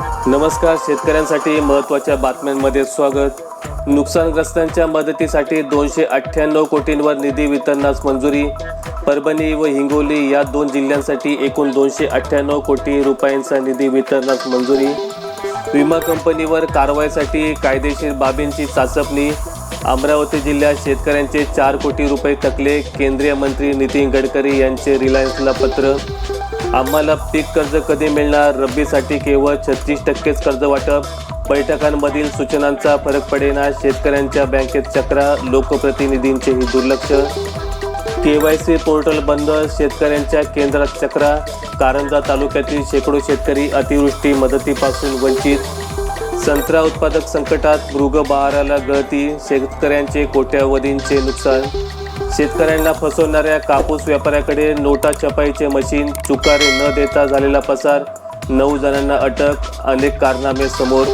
नमस्कार शेतकऱ्यांसाठी महत्त्वाच्या बातम्यांमध्ये स्वागत. नुकसानग्रस्तांच्या मदतीसाठी दोनशे अठ्ठ्याण्णव कोटींवर निधी वितरणास मंजुरी. परभणी व हिंगोली या दोन जिल्ह्यांसाठी एकूण दोनशे अठ्ठ्याण्णव कोटी रुपयांचा निधी वितरणास मंजुरी. विमा कंपनीवर कारवाईसाठी कायदेशीर बाबींची चाचपणी. अमरावती जिल्ह्यात शेतकऱ्यांचे चार कोटी रुपये थकले केंद्रीय मंत्री नितीन गडकरी यांचे रिलायन्सला पत्र. आम्हाला पीक कर्ज कधी मिळणार? रब्बीसाठी केवळ छत्तीस टक्केच कर्ज वाटप? बैठकांमधील सूचनांचा फरक पडेना शेतकऱ्यांच्या बँकेत चक्रा लोकप्रतिनिधींचेही दुर्लक्ष. के वाय सी पोर्टल बंद शेतकऱ्यांच्या केंद्रात चक्रा. कारंजा तालुक्यातील शेकडो शेतकरी अतिवृष्टी मदतीपासून वंचित. संत्रा उत्पादक संकटात मृग बहाराला गळती शेतकऱ्यांचे कोट्यावधींचे नुकसान. शेतकऱ्यांना फसवणाऱ्या कापूस व्यापाऱ्याकडे नोटा छपाईचे मशीन चुकारे न देता झालेला पसार नऊ जणांना अटक अनेक कारनामे समोर.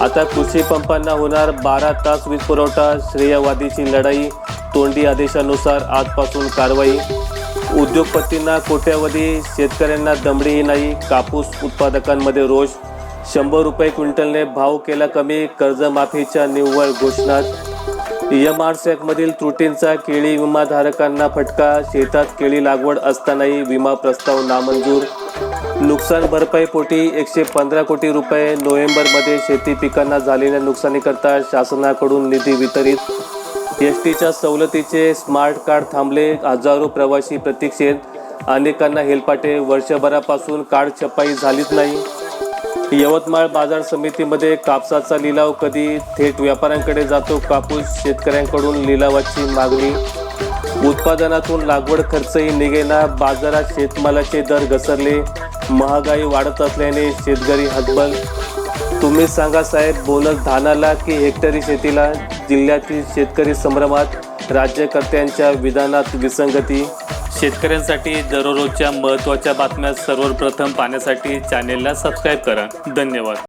आता कृषी पंपांना होणार बारा तास वीज पुरवठा श्रेयवादीची लढाई तोंडी आदेशानुसार आजपासून कारवाई. उद्योगपतींना कोट्यावधी शेतकऱ्यांना दमडीही नाही कापूस उत्पादकांमध्ये रोष. शंभर रुपये क्विंटलने भाव केला कमी कर्जमाफीच्या निव्वळ घोषणात एम आर मधील त्रुटींचा केळी विमाधारकांना फटका शेतात केळी लागवड असतानाही विमा प्रस्ताव नामंजूर. नुकसान भरपाईपोटी एकशे पंधरा कोटी रुपये नोव्हेंबरमध्ये शेती पिकांना झालेल्या नुकसानीकरता शासनाकडून निधी वितरित. एस टीच्या सवलतीचे स्मार्ट कार्ड थांबले हजारो प्रवासी प्रतीक्षेत. अनेकांना हेलपाटे वर्षभरापासून कार्ड छपाई झालीच नाही. यवतमाळ बाजार समितीमध्ये कापसाचा लिलाव कधी थेट व्यापाऱ्यांकडे जातो कापूस शेतकऱ्यांकडून लिलावाची मागणी. उत्पादनातून लागवड खर्चही निघेना बाजारात शेतमालाचे दर घसरले महागाई वाढत असल्याने शेतकरी हतबल. तुम्ही सांगा साहेब बोनस धानाला की हेक्टरी शेतीला? जिल्ह्यातील शेतकरी संभ्रमात राज्यकर्त्यांच्या विधानात विसंगती. शेतकऱ्यांसाठी दररोजच्या महत्त्वाच्या बातम्या सर्वप्रथम पाहण्यासाठी चॅनेलला सबस्क्राईब करा. धन्यवाद.